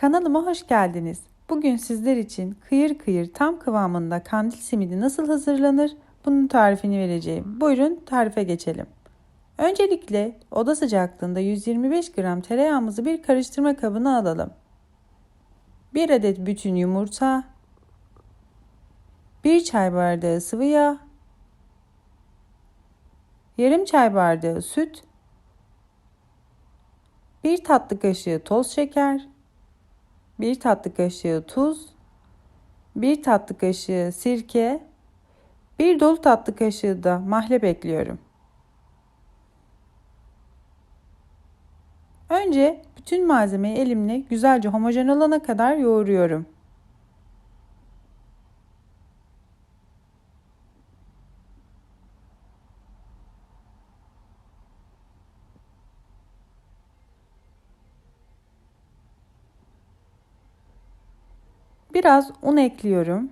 Kanalıma hoş geldiniz. Bugün sizler için kıyır kıyır tam kıvamında kandil simidi nasıl hazırlanır bunun tarifini vereceğim. Buyurun tarife geçelim. Öncelikle oda sıcaklığında 125 gram tereyağımızı bir karıştırma kabına alalım. 1 adet bütün yumurta, 1 çay bardağı sıvı yağ, yarım çay bardağı süt, 1 tatlı kaşığı toz şeker, 1 tatlı kaşığı tuz, 1 tatlı kaşığı sirke, 1 dolu tatlı kaşığı da mahlep ekliyorum. Önce bütün malzemeyi elimle güzelce homojen olana kadar yoğuruyorum. Biraz un ekliyorum.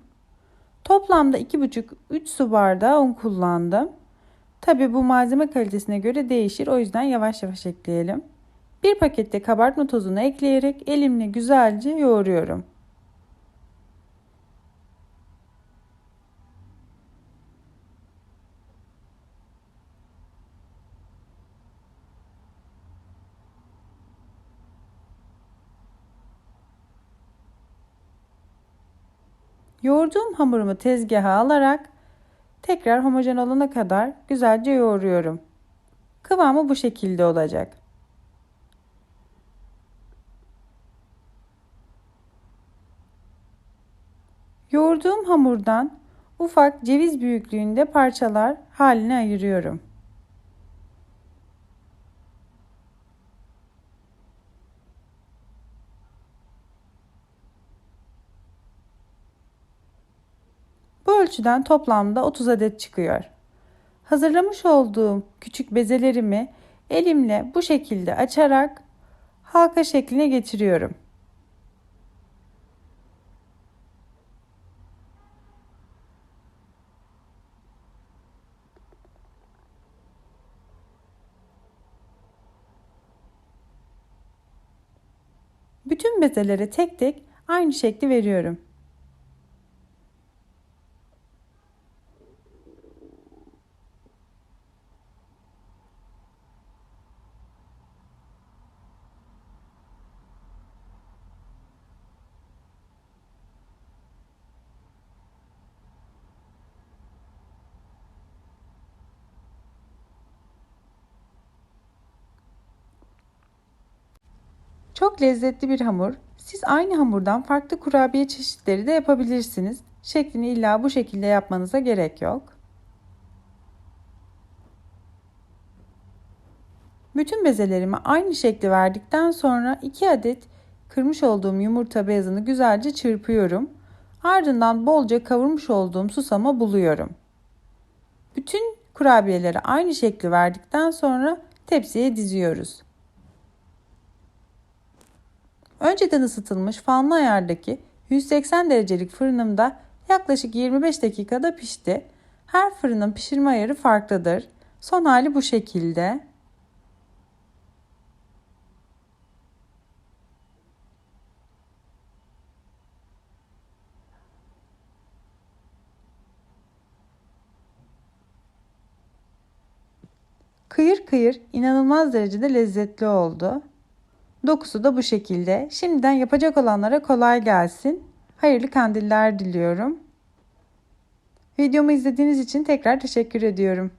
Toplamda 2,5-3 su bardağı un kullandım. Tabi bu malzeme kalitesine göre değişir. O yüzden yavaş yavaş ekleyelim. Bir pakette kabartma tozunu ekleyerek elimle güzelce yoğuruyorum. Yoğurduğum hamurumu tezgaha alarak tekrar homojen olana kadar güzelce yoğuruyorum. Kıvamı bu şekilde olacak. Yoğurduğum hamurdan ufak ceviz büyüklüğünde parçalar haline ayırıyorum. Bu ölçüden toplamda 30 adet çıkıyor. Hazırlamış olduğum küçük bezelerimi elimle bu şekilde açarak halka şekline getiriyorum. Bütün bezelere tek tek aynı şekli veriyorum. Çok lezzetli bir hamur. Siz aynı hamurdan farklı kurabiye çeşitleri de yapabilirsiniz. Şeklini illa bu şekilde yapmanıza gerek yok. Bütün bezelerimi aynı şekli verdikten sonra 2 adet kırmış olduğum yumurta beyazını güzelce çırpıyorum. Ardından bolca kavurmuş olduğum susama buluyorum. Bütün kurabiyeleri aynı şekli verdikten sonra tepsiye diziyoruz. Önceden ısıtılmış fanlı ayardaki 180 derecelik fırınımda yaklaşık 25 dakikada pişti. Her fırının pişirme ayarı farklıdır. Son hali bu şekilde. Kıyır kıyır inanılmaz derecede lezzetli oldu. Dokusu da bu şekilde. Şimdiden yapacak olanlara kolay gelsin. Hayırlı kandiller diliyorum. Videomu izlediğiniz için tekrar teşekkür ediyorum.